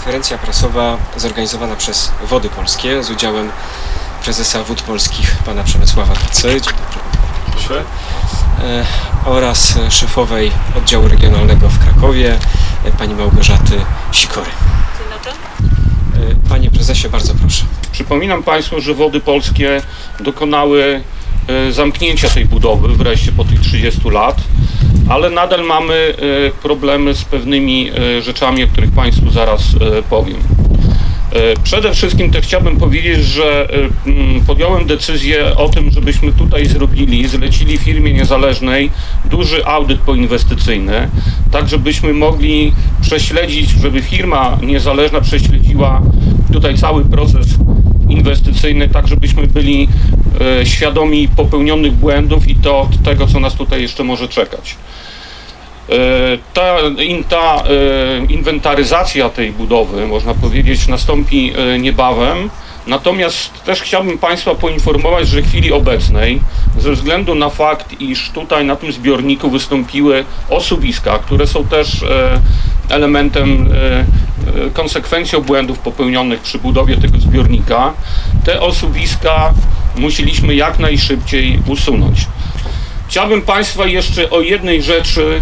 konferencja prasowa zorganizowana przez Wody Polskie z udziałem prezesa Wód Polskich pana Przemysława. Proszę. E, oraz szefowej oddziału regionalnego w Krakowie e, pani Małgorzaty Sikory. E, Panie prezesie, bardzo proszę. Przypominam Państwu, że Wody Polskie dokonały zamknięcia tej budowy wreszcie po tych 30 lat, ale nadal mamy e, problemy z pewnymi e, rzeczami, o których Państwu zaraz e, powiem. E, Przede wszystkim to chciałbym powiedzieć, że e, podjąłem decyzję o tym, żebyśmy tutaj zrobili, zlecili firmie niezależnej duży audyt poinwestycyjny, tak żebyśmy mogli prześledzić, żeby firma niezależna prześledziła tutaj cały proces inwestycyjny, tak żebyśmy byli e, świadomi popełnionych błędów i to tego, co nas tutaj jeszcze może czekać. E, Ta, ta e, inwentaryzacja tej budowy, można powiedzieć, nastąpi niebawem. Natomiast też chciałbym Państwa poinformować, że w chwili obecnej, ze względu na fakt, iż tutaj na tym zbiorniku wystąpiły osuwiska, które są też e, elementem, e, e, konsekwencją błędów popełnionych przy budowie tego zbiornika, te osuwiska musieliśmy jak najszybciej usunąć. Chciałbym Państwa jeszcze o jednej rzeczy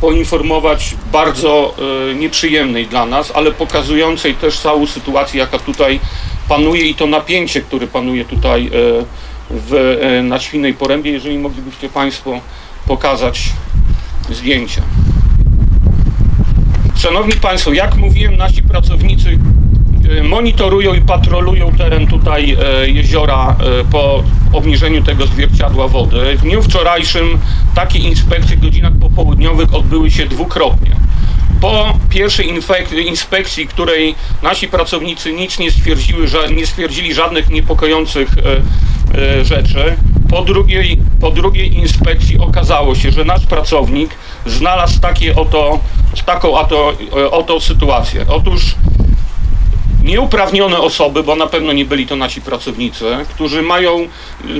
poinformować, bardzo e, nieprzyjemnej dla nas, ale pokazującej też całą sytuację, jaka tutaj panuje i to napięcie, które panuje tutaj e, w, e, na Świnej Porębie. Jeżeli moglibyście Państwo pokazać zdjęcia. Szanowni Państwo, jak mówiłem, nasi pracownicy monitorują i patrolują teren tutaj jeziora po obniżeniu tego zwierciadła wody. W dniu wczorajszym takie inspekcje w godzinach popołudniowych odbyły się dwukrotnie. Po pierwszej inspekcji, której nasi pracownicy nic nie, stwierdziły, nie stwierdzili żadnych niepokojących e, e, rzeczy, po drugiej, po drugiej inspekcji okazało się, że nasz pracownik znalazł takie oto, taką oto, e, oto sytuację. Otóż nieuprawnione osoby, bo na pewno nie byli to nasi pracownicy, którzy mają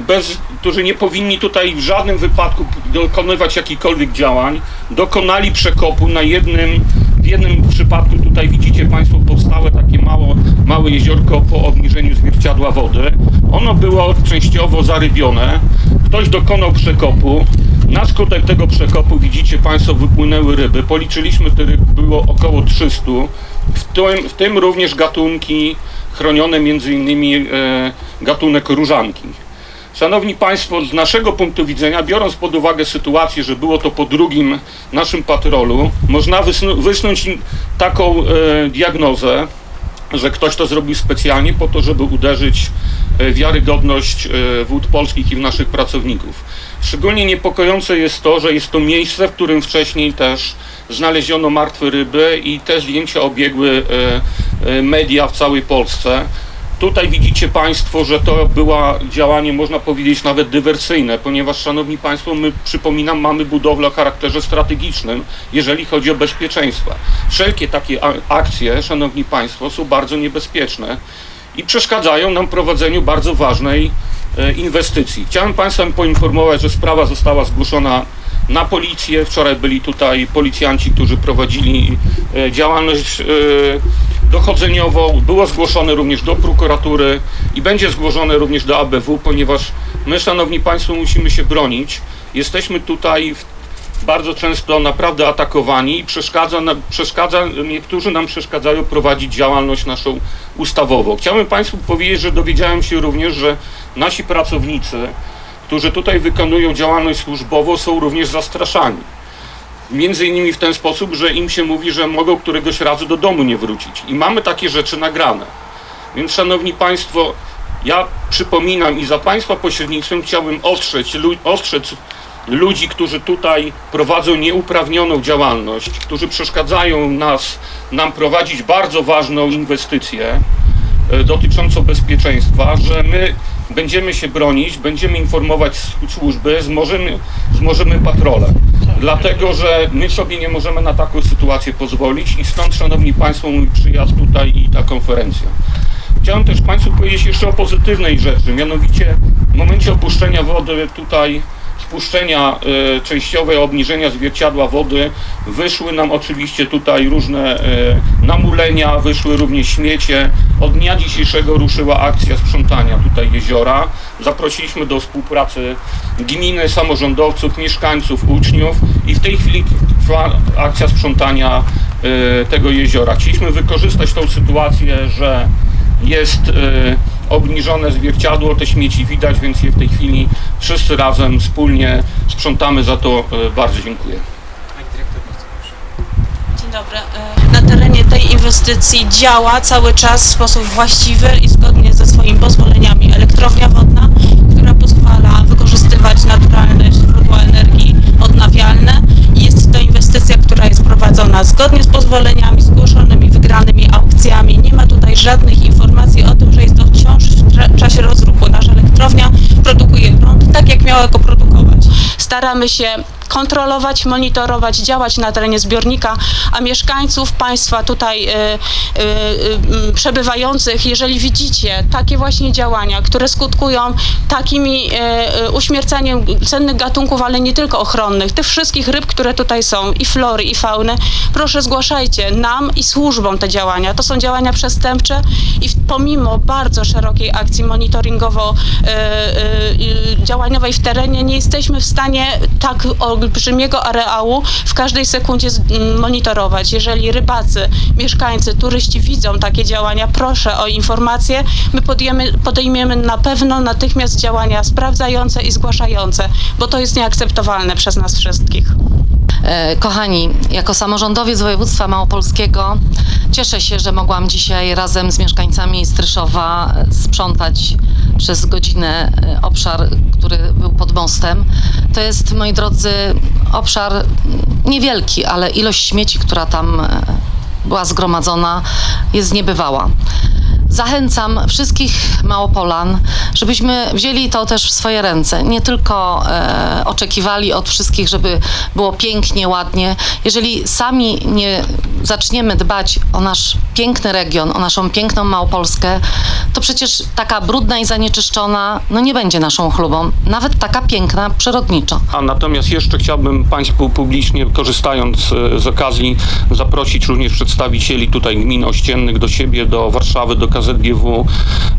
bez, którzy nie powinni tutaj w żadnym wypadku dokonywać jakichkolwiek działań, dokonali przekopu na jednym, w jednym przypadku tutaj widzicie Państwo powstałe takie mało, małe jeziorko po obniżeniu zwierciadła wody. Ono było częściowo zarybione, ktoś dokonał przekopu, na skutek tego przekopu widzicie Państwo wypłynęły ryby. Policzyliśmy te ryby, było około 300. W tym, w tym również gatunki chronione, innymi e, gatunek różanki. Szanowni Państwo, z naszego punktu widzenia, biorąc pod uwagę sytuację, że było to po drugim naszym patrolu, można wysnu- wysnuć taką e, diagnozę, że ktoś to zrobił specjalnie po to, żeby uderzyć e, wiarygodność e, wód polskich i w naszych pracowników. Szczególnie niepokojące jest to, że jest to miejsce, w którym wcześniej też znaleziono martwe ryby i te zdjęcia obiegły e, e, media w całej Polsce. Tutaj widzicie Państwo, że to było działanie, można powiedzieć, nawet dywersyjne, ponieważ, Szanowni Państwo, my, przypominam, mamy budowlę o charakterze strategicznym, jeżeli chodzi o bezpieczeństwo. Wszelkie takie akcje, Szanowni Państwo, są bardzo niebezpieczne i przeszkadzają nam prowadzeniu bardzo ważnej e, inwestycji. Chciałem Państwa poinformować, że sprawa została zgłoszona na policję. Wczoraj byli tutaj policjanci, którzy prowadzili e, działalność e, dochodzeniową. Było zgłoszone również do prokuratury i będzie zgłoszone również do ABW, ponieważ my, Szanowni Państwo, musimy się bronić. Jesteśmy tutaj bardzo często naprawdę atakowani i przeszkadza, przeszkadza, niektórzy nam przeszkadzają prowadzić działalność naszą ustawową. Chciałbym Państwu powiedzieć, że dowiedziałem się również, że nasi pracownicy, którzy tutaj wykonują działalność służbową, są również zastraszani. Między innymi w ten sposób, że im się mówi, że mogą któregoś razu do domu nie wrócić. I mamy takie rzeczy nagrane. Więc Szanowni Państwo, ja przypominam i za Państwa pośrednictwem chciałbym ostrzec, ostrzec ludzi, którzy tutaj prowadzą nieuprawnioną działalność, którzy przeszkadzają nas, nam prowadzić bardzo ważną inwestycję e, dotyczącą bezpieczeństwa, że my będziemy się bronić, będziemy informować służby, zmożymy, zmożymy patrole. Dlatego, że my sobie nie możemy na taką sytuację pozwolić i stąd, Szanowni Państwo, mój przyjazd tutaj i ta konferencja. Chciałem też Państwu powiedzieć jeszcze o pozytywnej rzeczy, mianowicie w momencie opuszczenia wody tutaj spuszczenia e, częściowe obniżenia zwierciadła wody wyszły nam oczywiście tutaj różne e, namulenia, wyszły również śmiecie. Od dnia dzisiejszego ruszyła akcja sprzątania tutaj jeziora. Zaprosiliśmy do współpracy gminy, samorządowców, mieszkańców, uczniów i w tej chwili trwa akcja sprzątania e, tego jeziora. Chcieliśmy wykorzystać tą sytuację, że jest obniżone zwierciadło, te śmieci widać, więc je w tej chwili wszyscy razem wspólnie sprzątamy. Za to e, bardzo dziękuję. Dzień dobry. E, Na terenie tej inwestycji działa cały czas w sposób właściwy i zgodnie ze swoimi pozwoleniami elektrownia wodna, która pozwala wykorzystywać naturalne źródła energii odnawialne. Inwestycja, która jest prowadzona zgodnie z pozwoleniami, zgłoszonymi, wygranymi aukcjami. Nie ma tutaj żadnych informacji o tym, że jest to wciąż w czasie rozruchu. Nasza elektrownia produkuje prąd tak, jak miała go produkować. Staramy się kontrolować, monitorować, działać na terenie zbiornika, a mieszkańców państwa tutaj y, y, y, przebywających, jeżeli widzicie takie właśnie działania, które skutkują takimi y, uśmierceniem cennych gatunków, ale nie tylko ochronnych, tych wszystkich ryb, które tutaj są, i flory, i fauny, proszę zgłaszajcie nam i służbom te działania. To są działania przestępcze i pomimo bardzo szerokiej akcji monitoringowo y, y, y, działaniowej w terenie nie jesteśmy w stanie tak olbrzymiego areału w każdej sekundzie monitorować. Jeżeli rybacy, mieszkańcy, turyści widzą takie działania, proszę o informacje. My podjemy, podejmiemy na pewno natychmiast działania sprawdzające i zgłaszające, bo to jest nieakceptowalne przez nas wszystkich. E, Kochani, jako samorządowiec województwa małopolskiego cieszę się, że mogłam dzisiaj razem z mieszkańcami Stryszowa sprzątać przez godzinę e, obszar, który był pod mostem. To jest, moi drodzy, obszar niewielki, ale ilość śmieci, która tam e, była zgromadzona, jest niebywała. Zachęcam wszystkich Małopolan, żebyśmy wzięli to też w swoje ręce. Nie tylko e, oczekiwali od wszystkich, żeby było pięknie, ładnie. Jeżeli sami nie zaczniemy dbać o nasz piękny region, o naszą piękną Małopolskę, to przecież taka brudna i zanieczyszczona no nie będzie naszą chlubą. Nawet taka piękna przyrodniczo. A natomiast jeszcze chciałbym Państwu publicznie, korzystając e, z okazji, zaprosić również przedstawicieli tutaj gmin ościennych do siebie, do Warszawy, do KZGW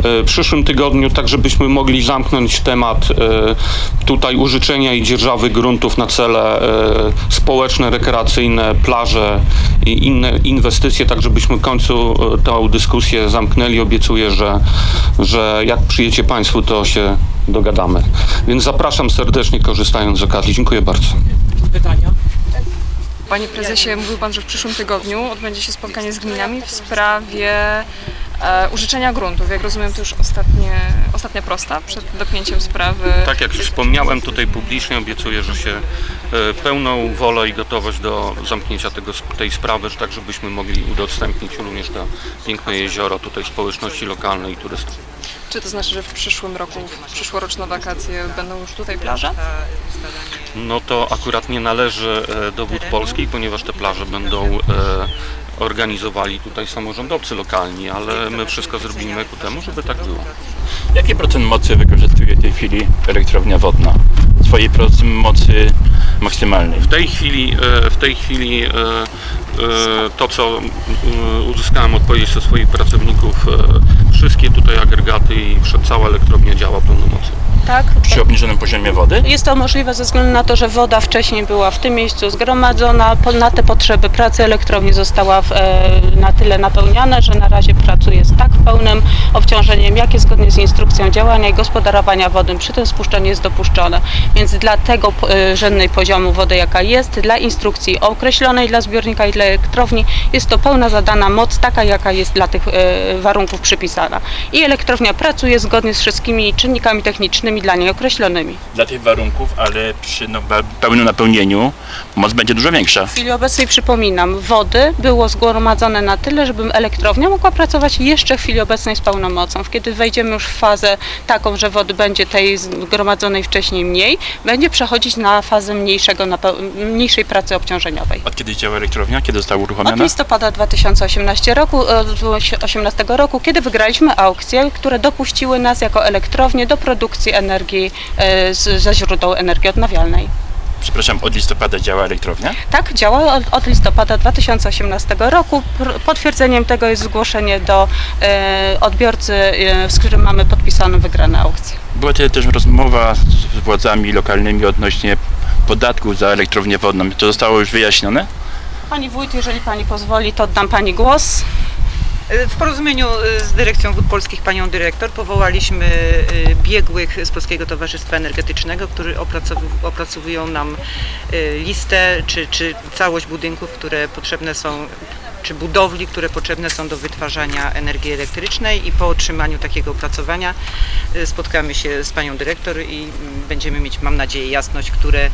e, w przyszłym tygodniu, tak żebyśmy mogli zamknąć temat e, tutaj użyczenia i dzierżawy gruntów na cele społeczne, rekreacyjne, plaże i inne inwestycje, tak żebyśmy w końcu e, tę dyskusję zamknęli. Obiecuję, że, że jak przyjecie Państwo, to się dogadamy. Więc zapraszam serdecznie, korzystając z okazji. Dziękuję bardzo. Pytania? Panie prezesie, mówił pan, że w przyszłym tygodniu odbędzie się spotkanie z gminami w sprawie e, użyczenia gruntów. Jak rozumiem, to już ostatnie, ostatnia prosta przed dopięciem sprawy. Tak jak już wspomniałem tutaj publicznie, obiecuję, że się e, pełną wolę i gotowość do zamknięcia tego, tej sprawy, że tak żebyśmy mogli udostępnić również to piękne jezioro tutaj społeczności lokalnej i turystów. Czy to znaczy, że w przyszłym roku, w przyszłoroczne wakacje będą już tutaj plaże? No to akurat nie należy e, do wód polskich, ponieważ te plaże będą e, organizowali tutaj samorządowcy lokalni, ale my wszystko zrobimy ku temu, żeby tak było. Jaki procent mocy wykorzystuje w tej chwili elektrownia wodna? Swojej procent mocy maksymalnej. W tej chwili, e, w tej chwili e, e, to, co uzyskałem odpowiedź od swoich pracowników, wszystkie tutaj agregaty i cała elektrownia działa mocą. Tak? Przy obniżonym poziomie wody? Jest to możliwe ze względu na to, że woda wcześniej była w tym miejscu zgromadzona, na te potrzeby pracy elektrowni została w, e, na tyle napełniana, że na razie pracuje z tak pełnym obciążeniem, jakie zgodnie z instrukcją działania i gospodarowania wody przy tym spuszczeniu jest dopuszczone. Więc dla tego e, rzędnej poziomu wody, jaka jest, dla instrukcji określonej dla zbiornika i dla elektrowni, jest to pełna zadana moc, taka jaka jest dla tych e, warunków przypisana. I elektrownia pracuje zgodnie z wszystkimi czynnikami technicznymi dla niej określonymi. Dla tych warunków, ale przy no, pełnym napełnieniu moc będzie dużo większa. W chwili obecnej przypominam, wody było zgromadzone na tyle, żeby elektrownia mogła pracować jeszcze w chwili obecnej z pełną mocą. Kiedy wejdziemy już w fazę taką, że wody będzie tej zgromadzonej wcześniej mniej, będzie przechodzić na fazę mniejszego, mniejszej pracy obciążeniowej. Od kiedy działa elektrownia? Kiedy została Od uruchomiona? listopada 2018 roku, e, 2018 roku, kiedy wygraliśmy aukcje, które dopuściły nas jako elektrownię do produkcji energii e, z, ze źródeł energii odnawialnej. Przepraszam, od listopada działa elektrownia? Tak, działa od, od listopada 2018 roku. Potwierdzeniem tego jest zgłoszenie do e, odbiorcy, e, z którym mamy podpisaną wygraną aukcję. Była tutaj też rozmowa z władzami lokalnymi odnośnie podatków za elektrownię wodną. To zostało już wyjaśnione? Pani wójt, jeżeli pani pozwoli, to oddam pani głos. W porozumieniu y, z Dyrekcją Wód Polskich panią dyrektor powołaliśmy y, biegłych z Polskiego Towarzystwa Energetycznego, którzy opracow- opracowują nam listę czy, czy całość budynków, które potrzebne są czy budowli, które potrzebne są do wytwarzania energii elektrycznej i po otrzymaniu takiego opracowania y, spotkamy się z panią dyrektor i mm, będziemy mieć, mam nadzieję, jasność, które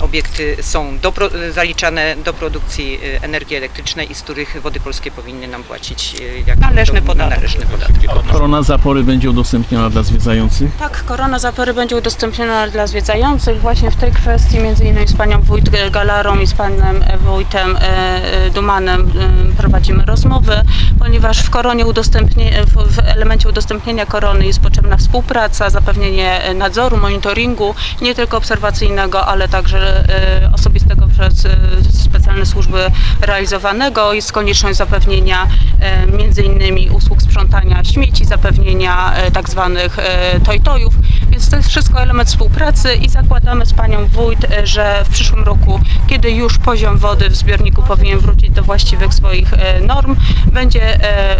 obiekty są do, pro- zaliczane do produkcji y, energii elektrycznej i z których Wody Polskie powinny nam płacić y, jak Należny podatek. Należny podatek. Korona zapory będzie udostępniona dla zwiedzających. Tak, korona zapory będzie udostępniona dla zwiedzających. Właśnie w tej kwestii między innymi z panią wójt Galarą i z panem wójtem e, e, Dumanem e, prowadzimy rozmowy, ponieważ w koronie udostępnie, w, elemencie udostępnienia korony jest potrzebna współpraca, zapewnienie nadzoru, monitoringu, nie tylko obserwacyjnego, ale także e, osobistego przez e, specjalne służby realizowanego. Jest konieczność zapewnienia e, między innymi usług sprzątania śmieci, zapewnienia tak zwanych toj-tojów, więc to jest wszystko element współpracy i zakładamy z panią wójt, e, że w przyszłym roku, kiedy już poziom wody w zbiorniku powinien wrócić do właściwych swoich e, norm, będzie e,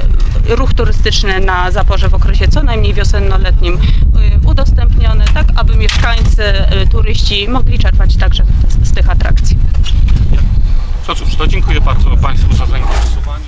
ruch turystyczny na zaporze w okresie co najmniej wiosenno-letnim udostępniony, tak aby mieszkańcy, turyści mogli czerpać także z, tych atrakcji. To cóż, to dziękuję bardzo Państwu za zainteresowanie.